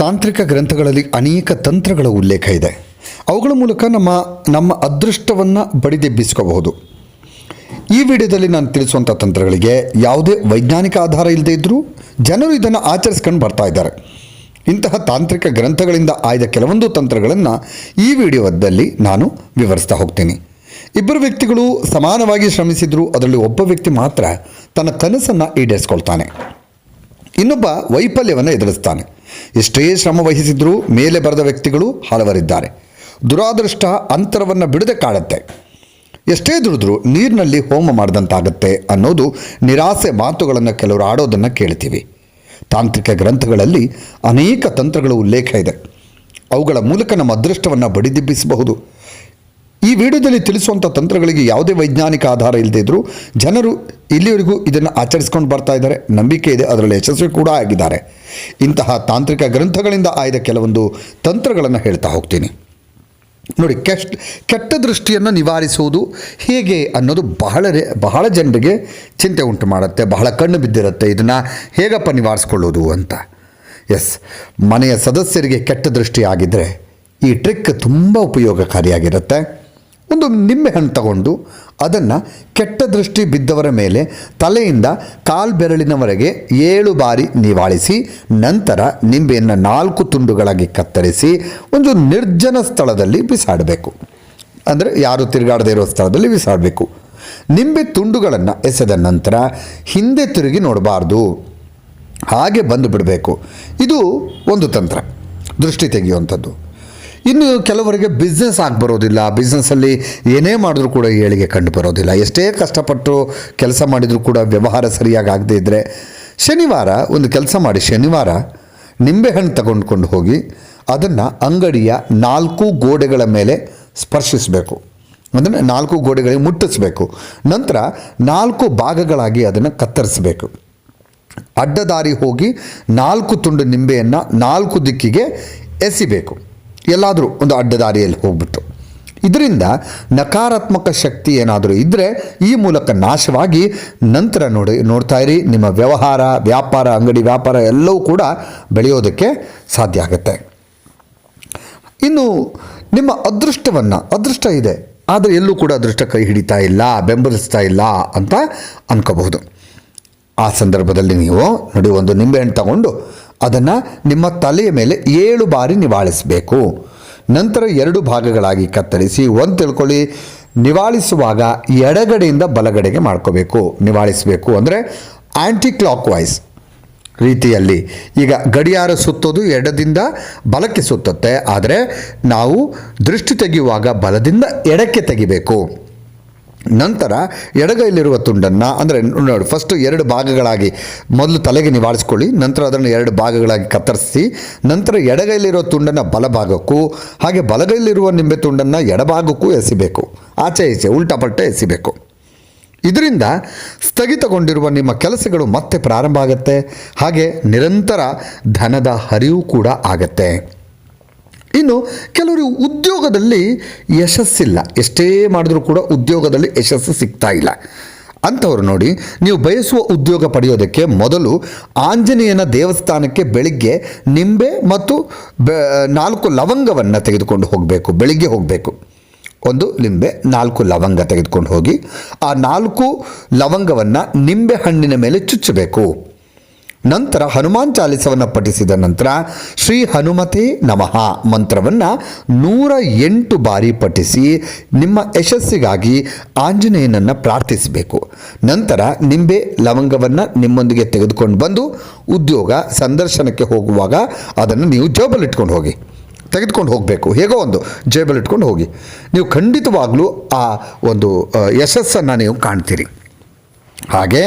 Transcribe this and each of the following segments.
ತಾಂತ್ರಿಕ ಗ್ರಂಥಗಳಲ್ಲಿ ಅನೇಕ ತಂತ್ರಗಳ ಉಲ್ಲೇಖ ಇದೆ. ಅವುಗಳ ಮೂಲಕ ನಮ್ಮ ನಮ್ಮ ಅದೃಷ್ಟವನ್ನು ಬಡಿದೆಬ್ಬಿಸ್ಕೋಬಹುದು. ಈ ವಿಡಿಯೋದಲ್ಲಿ ನಾನು ತಿಳಿಸುವಂಥ ತಂತ್ರಗಳಿಗೆ ಯಾವುದೇ ವೈಜ್ಞಾನಿಕ ಆಧಾರ ಇಲ್ಲದೇ ಇದ್ದರೂ ಜನರು ಇದನ್ನು ಆಚರಿಸ್ಕೊಂಡು ಬರ್ತಾ ಇದ್ದಾರೆ. ಇಂತಹ ತಾಂತ್ರಿಕ ಗ್ರಂಥಗಳಿಂದ ಆಯ್ದ ಕೆಲವೊಂದು ತಂತ್ರಗಳನ್ನು ಈ ವಿಡಿಯೋದಲ್ಲಿ ನಾನು ವಿವರಿಸ್ತಾ ಹೋಗ್ತೀನಿ. ಇಬ್ಬರು ವ್ಯಕ್ತಿಗಳು ಸಮಾನವಾಗಿ ಶ್ರಮಿಸಿದರೂ ಅದರಲ್ಲಿ ಒಬ್ಬ ವ್ಯಕ್ತಿ ಮಾತ್ರ ತನ್ನ ಕನಸನ್ನು ಈಡೇರಿಸ್ಕೊಳ್ತಾನೆ. ಇನ್ನೊಬ್ಬ ವೈಫಲ್ಯವನ್ನು ಎದುರಿಸ್ತಾನೆ. ಎಷ್ಟೇ ಶ್ರಮ ವಹಿಸಿದ್ರೂ ಮೇಲೆ ಬರೆದ ವ್ಯಕ್ತಿಗಳು ಹಲವರಿದ್ದಾರೆ. ದುರಾದೃಷ್ಟ ಅಂತರವನ್ನು ಬಿಡದೆ ಕಾಡುತ್ತೆ. ಎಷ್ಟೇ ದುಡಿದ್ರೂ ನೀರಿನಲ್ಲಿ ಹೋಮ ಮಾಡಿದಂತಾಗತ್ತೆ ಅನ್ನೋದು ನಿರಾಸೆ ಮಾತುಗಳನ್ನು ಕೆಲವರು ಆಡೋದನ್ನು ಕೇಳ್ತೀವಿ. ತಾಂತ್ರಿಕ ಗ್ರಂಥಗಳಲ್ಲಿ ಅನೇಕ ತಂತ್ರಗಳ ಉಲ್ಲೇಖ ಇದೆ. ಅವುಗಳ ಮೂಲಕ ನಮ್ಮ ಅದೃಷ್ಟವನ್ನು ಬಡಿದಿಬ್ಬಿಸಬಹುದು. ಈ ವಿಡಿಯೋದಲ್ಲಿ ತಿಳಿಸುವಂಥ ತಂತ್ರಗಳಿಗೆ ಯಾವುದೇ ವೈಜ್ಞಾನಿಕ ಆಧಾರ ಇಲ್ಲದೇ ಇದ್ದರೂ ಜನರು ಇಲ್ಲಿವರೆಗೂ ಇದನ್ನು ಆಚರಿಸ್ಕೊಂಡು ಬರ್ತಾ ಇದ್ದಾರೆ. ನಂಬಿಕೆ ಇದೆ, ಅದರಲ್ಲಿ ಯಶಸ್ವಿ ಕೂಡ ಆಗಿದ್ದಾರೆ. ಇಂತಹ ತಾಂತ್ರಿಕ ಗ್ರಂಥಗಳಿಂದ ಆಯ್ದ ಕೆಲವೊಂದು ತಂತ್ರಗಳನ್ನು ಹೇಳ್ತಾ ಹೋಗ್ತೀನಿ. ನೋಡಿ, ಕೆಟ್ಟ ಕೆಟ್ಟ ದೃಷ್ಟಿಯನ್ನು ನಿವಾರಿಸುವುದು ಹೇಗೆ ಅನ್ನೋದು ಬಹಳ ಬಹಳ ಜನರಿಗೆ ಚಿಂತೆ ಉಂಟು ಮಾಡುತ್ತೆ, ಬಹಳ ಕಣ್ಣು ಬಿದ್ದಿರುತ್ತೆ. ಇದನ್ನು ಹೇಗಪ್ಪ ನಿವಾರಿಸ್ಕೊಳ್ಳೋದು ಅಂತ. ಎಸ್ ಮನೆಯ ಸದಸ್ಯರಿಗೆ ಕೆಟ್ಟ ದೃಷ್ಟಿ ಆಗಿದ್ದರೆ ಈ ಟ್ರಿಕ್ ತುಂಬ ಉಪಯೋಗಕಾರಿಯಾಗಿರುತ್ತೆ. ಒಂದು ನಿಂಬೆ ಹಣ್ಣು ತಗೊಂಡು ಅದನ್ನು ಕೆಟ್ಟ ದೃಷ್ಟಿ ಬಿದ್ದವರ ಮೇಲೆ ತಲೆಯಿಂದ ಕಾಲ್ಬೆರಳಿನವರೆಗೆ ಏಳು ಬಾರಿ ನಿವಾಳಿಸಿ, ನಂತರ ನಿಂಬೆಯನ್ನು ನಾಲ್ಕು ತುಂಡುಗಳಾಗಿ ಕತ್ತರಿಸಿ ಒಂದು ನಿರ್ಜನ ಸ್ಥಳದಲ್ಲಿ ಬಿಸಾಡಬೇಕು. ಅಂದರೆ ಯಾರು ತಿರುಗಾಡದೇ ಇರೋ ಸ್ಥಳದಲ್ಲಿ ಬಿಸಾಡಬೇಕು. ನಿಂಬೆ ತುಂಡುಗಳನ್ನು ಎಸೆದ ನಂತರ ಹಿಂದೆ ತಿರುಗಿ ನೋಡಬಾರ್ದು. ಹಾಗೆ ಬಂದು ಬಿಡಬೇಕು. ಇದು ಒಂದು ತಂತ್ರ. ದೃಷ್ಟಿ ತೆಗೆಯುವಂಥದ್ದು. ಇನ್ನು ಕೆಲವರಿಗೆ ಬಿಸ್ನೆಸ್ ಆಗಿ ಬರೋದಿಲ್ಲ. ಬಿಸ್ನೆಸ್ಸಲ್ಲಿ ಏನೇ ಮಾಡಿದ್ರೂ ಕೂಡ ಏಳಿಗೆ ಕಂಡು ಬರೋದಿಲ್ಲ. ಎಷ್ಟೇ ಕಷ್ಟಪಟ್ಟು ಕೆಲಸ ಮಾಡಿದರೂ ಕೂಡ ವ್ಯವಹಾರ ಸರಿಯಾಗಿ ಆಗದೇ ಇದ್ದರೆ ಶನಿವಾರ ಒಂದು ಕೆಲಸ ಮಾಡಿ ಶನಿವಾರ ನಿಂಬೆಹಣ್ಣು ತಗೊಂಡ್ಕೊಂಡು ಹೋಗಿ ಅದನ್ನು ಅಂಗಡಿಯ ನಾಲ್ಕು ಗೋಡೆಗಳ ಮೇಲೆ ಸ್ಪರ್ಶಿಸಬೇಕು. ಅದನ್ನು ನಾಲ್ಕು ಗೋಡೆಗಳಿಗೆ ಮುಟ್ಟಿಸಬೇಕು. ನಂತರ ನಾಲ್ಕು ಭಾಗಗಳಾಗಿ ಅದನ್ನು ಕತ್ತರಿಸಬೇಕು. ಅಡ್ಡದಾರಿ ಹೋಗಿ ನಾಲ್ಕು ತುಂಡು ನಿಂಬೆಯನ್ನು ನಾಲ್ಕು ದಿಕ್ಕಿಗೆ ಎಸಿಬೇಕು. ಎಲ್ಲಾದರೂ ಒಂದು ಅಡ್ಡದಾರಿಯಲ್ಲಿ ಹೋಗ್ಬಿಟ್ಟು ಇದರಿಂದ ನಕಾರಾತ್ಮಕ ಶಕ್ತಿ ಏನಾದರೂ ಇದ್ದರೆ ಈ ಮೂಲಕ ನಾಶವಾಗಿ ನಂತರ ನೋಡಿ, ನೋಡ್ತಾ ಇರಿ, ನಿಮ್ಮ ವ್ಯವಹಾರ, ವ್ಯಾಪಾರ, ಅಂಗಡಿ ವ್ಯಾಪಾರ ಎಲ್ಲವೂ ಕೂಡ ಬೆಳೆಯೋದಕ್ಕೆ ಸಾಧ್ಯ ಆಗುತ್ತೆ. ಇನ್ನು ನಿಮ್ಮ ಅದೃಷ್ಟವನ್ನು, ಅದೃಷ್ಟ ಇದೆ, ಆದರೆ ಎಲ್ಲೂ ಕೂಡ ಅದೃಷ್ಟ ಕೈ ಹಿಡಿತಾ ಇಲ್ಲ, ಬೆಂಬಲಿಸ್ತಾ ಇಲ್ಲ ಅಂತ ಅಂದ್ಕೋಬಹುದು ಆ ಸಂದರ್ಭದಲ್ಲಿ ನೀವು ನೋಡಿ, ಒಂದು ನಿಂಬೆಹಣ್ಣು ತಗೊಂಡು ಅದನ್ನು ನಿಮ್ಮ ತಲೆಯ ಮೇಲೆ ಏಳು ಬಾರಿ ನಿವಾಳಿಸಬೇಕು. ನಂತರ ಎರಡು ಭಾಗಗಳಾಗಿ ಕತ್ತರಿಸಿ ಒಂದು ತಿಳ್ಕೊಳ್ಳಿ. ನಿವಾಳಿಸುವಾಗ ಎಡಗಡೆಯಿಂದ ಬಲಗಡೆಗೆ ಮಾಡ್ಕೋಬೇಕು. ನಿವಾಳಿಸಬೇಕು ಅಂದರೆ ಆ್ಯಂಟಿ ಕ್ಲಾಕ್ ವೈಸ್ ರೀತಿಯಲ್ಲಿ. ಈಗ ಗಡಿಯಾರ ಸುತ್ತೋದು ಎಡದಿಂದ ಬಲಕ್ಕೆ ಸುತ್ತುತ್ತೆ. ಆದರೆ ನಾವು ದೃಷ್ಟಿ ತೆಗೆಯುವಾಗ ಬಲದಿಂದ ಎಡಕ್ಕೆ ತೆಗಿಬೇಕು. ನಂತರ ಎಡಗೈಲಿರುವ ತುಂಡನ್ನು, ಅಂದರೆ ನೋಡಿ ಫಸ್ಟು ಎರಡು ಭಾಗಗಳಾಗಿ ಮೊದಲು ತಲೆಗೆ ನಿವಾರಿಸ್ಕೊಳ್ಳಿ ನಂತರ ಅದನ್ನು ಎರಡು ಭಾಗಗಳಾಗಿ ಕತ್ತರಿಸಿ, ನಂತರ ಎಡಗೈಲಿರೋ ತುಂಡನ್ನು ಬಲಭಾಗಕ್ಕೂ, ಹಾಗೆ ಬಲಗೈಲಿರುವ ನಿಂಬೆ ತುಂಡನ್ನು ಎಡಭಾಗಕ್ಕೂ ಎಸಿಬೇಕು. ಆಚೆ ಈಚೆ ಉಲ್ಟಾಪಲ್ಟ ಎಸಿಬೇಕು. ಇದರಿಂದ ಸ್ಥಗಿತಗೊಂಡಿರುವ ನಿಮ್ಮ ಕೆಲಸಗಳು ಮತ್ತೆ ಪ್ರಾರಂಭ ಆಗುತ್ತೆ. ಹಾಗೆ ನಿರಂತರ ಧನದ ಹರಿವು ಕೂಡ ಆಗತ್ತೆ. ಇನ್ನು ಕೆಲವರು ಉದ್ಯೋಗದಲ್ಲಿ ಯಶಸ್ಸಿಲ್ಲ. ಎಷ್ಟೇ ಮಾಡಿದ್ರೂ ಕೂಡ ಉದ್ಯೋಗದಲ್ಲಿ ಯಶಸ್ಸು ಸಿಗ್ತಾ ಇಲ್ಲ. ಅಂಥವ್ರು ನೋಡಿ, ನೀವು ಬಯಸುವ ಉದ್ಯೋಗ ಪಡೆಯೋದಕ್ಕೆ ಮೊದಲು ಆಂಜನೇಯನ ದೇವಸ್ಥಾನಕ್ಕೆ ಬೆಳಿಗ್ಗೆ ನಿಂಬೆ ಮತ್ತು ನಾಲ್ಕು ಲವಂಗವನ್ನು ತೆಗೆದುಕೊಂಡು ಹೋಗಬೇಕು, ಬೆಳಿಗ್ಗೆ ಹೋಗಬೇಕು. ಒಂದು ನಿಂಬೆ, ನಾಲ್ಕು ಲವಂಗ ತೆಗೆದುಕೊಂಡು ಹೋಗಿ, ಆ ನಾಲ್ಕು ಲವಂಗವನ್ನು ನಿಂಬೆ ಹಣ್ಣಿನ ಮೇಲೆ ಚುಚ್ಚಬೇಕು. ನಂತರ ಹನುಮಾನ್ ಚಾಲಿಸವನ್ನು ಪಠಿಸಿದ ನಂತರ ಶ್ರೀ ಹನುಮತೆ ನಮಃ ಮಂತ್ರವನ್ನು ನೂರ ಎಂಟು ಬಾರಿ ಪಠಿಸಿ ನಿಮ್ಮ ಯಶಸ್ಸಿಗಾಗಿ ಆಂಜನೇಯನನ್ನು ಪ್ರಾರ್ಥಿಸಬೇಕು. ನಂತರ ನಿಂಬೆ ಲವಂಗವನ್ನು ನಿಮ್ಮೊಂದಿಗೆ ತೆಗೆದುಕೊಂಡು ಬಂದು ಉದ್ಯೋಗ ಸಂದರ್ಶನಕ್ಕೆ ಹೋಗುವಾಗ ಅದನ್ನು ನೀವು ಜೇಬಲ್ಲಿಟ್ಕೊಂಡು ಹೋಗಿ. ತೆಗೆದುಕೊಂಡು ಹೋಗಬೇಕು. ಹೇಗೋ ಒಂದು ಜೇಬಲ್ಲಿಟ್ಕೊಂಡು ಹೋಗಿ. ನೀವು ಖಂಡಿತವಾಗಲೂ ಆ ಒಂದು ಯಶಸ್ಸನ್ನು ನೀವು ಕಾಣ್ತೀರಿ. ಹಾಗೆ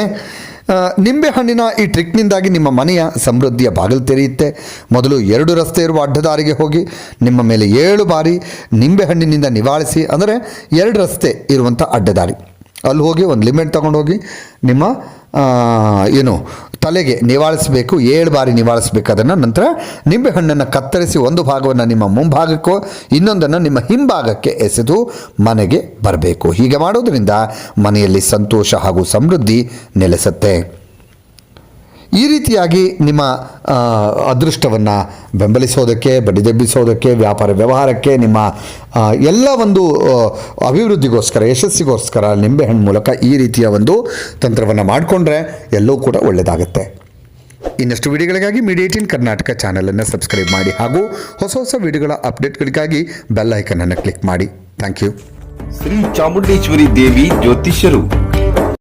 ನಿಂಬೆಹಣ್ಣಿನ ಈ ಟ್ರಿಕ್ನಿಂದಾಗಿ ನಿಮ್ಮ ಮನೆಯ ಸಮೃದ್ಧಿಯ ಬಾಗಿಲು ತೆರೆಯುತ್ತೆ. ಮೊದಲು ಎರಡು ರಸ್ತೆ ಇರುವ ಅಡ್ಡದಾರಿಗೆ ಹೋಗಿ, ನಿಮ್ಮ ಮೇಲೆ ಏಳು ಬಾರಿ ನಿಂಬೆಹಣ್ಣಿನಿಂದ ನಿವಾಳಿಸಿ, ಅಂದರೆ ಎರಡು ರಸ್ತೆ ಇರುವಂಥ ಅಡ್ಡದಾರಿ. ಅಲ್ಲಿ ಹೋಗಿ ಒಂದು ಲಿಮಿಟ್ ತಗೊಂಡೋಗಿ ನಿಮ್ಮ ಏನು ತಲೆಗೆ ನಿವಾಳಿಸಬೇಕು, ಏಳು ಬಾರಿ ನಿವಾಳಿಸಬೇಕು. ಅದನ್ನು ನಂತರ ನಿಂಬೆಹಣ್ಣನ್ನು ಕತ್ತರಿಸಿ ಒಂದು ಭಾಗವನ್ನು ನಿಮ್ಮ ಮುಂಭಾಗಕ್ಕೋ, ಇನ್ನೊಂದನ್ನು ನಿಮ್ಮ ಹಿಂಭಾಗಕ್ಕೆ ಎಸೆದು ಮನೆಗೆ ಬರಬೇಕು. ಹೀಗೆ ಮಾಡೋದ್ರಿಂದ ಮನೆಯಲ್ಲಿ ಸಂತೋಷ ಹಾಗೂ ಸಮೃದ್ಧಿ ನೆಲೆಸುತ್ತೆ. ಈ ರೀತಿಯಾಗಿ ನಿಮ್ಮ ಅದೃಷ್ಟವನ್ನು ಬೆಂಬಲಿಸೋದಕ್ಕೆ ಬಡಿದೆಬ್ಬಿಸೋದಕ್ಕೆ ವ್ಯಾಪಾರ ವ್ಯವಹಾರಕ್ಕೆ, ನಿಮ್ಮ ಎಲ್ಲ ಒಂದು ಅಭಿವೃದ್ಧಿಗೋಸ್ಕರ, ಯಶಸ್ಸಿಗೋಸ್ಕರ ನಿಂಬೆಹಣ್ಣು ಮೂಲಕ ಈ ರೀತಿಯ ಒಂದು ತಂತ್ರವನ್ನು ಮಾಡಿಕೊಂಡ್ರೆ ಎಲ್ಲವೂ ಕೂಡ ಒಳ್ಳೆಯದಾಗುತ್ತೆ ಇನ್ನಷ್ಟು ವಿಡಿಯೋಗಳಿಗಾಗಿ ಮೀಡಿಯೇಟ್ ಇನ್ ಕರ್ನಾಟಕ ಚಾನಲನ್ನು ಸಬ್ಸ್ಕ್ರೈಬ್ ಮಾಡಿ ಹಾಗೂ ಹೊಸ ಹೊಸ ವಿಡಿಯೋಗಳ ಅಪ್ಡೇಟ್ಗಳಿಗಾಗಿ ಬೆಲ್ ಐಕನನ್ನು ಕ್ಲಿಕ್ ಮಾಡಿ. Thank you Shri Chamundeshwari Devi ಜ್ಯೋತಿಷ್ಯರು.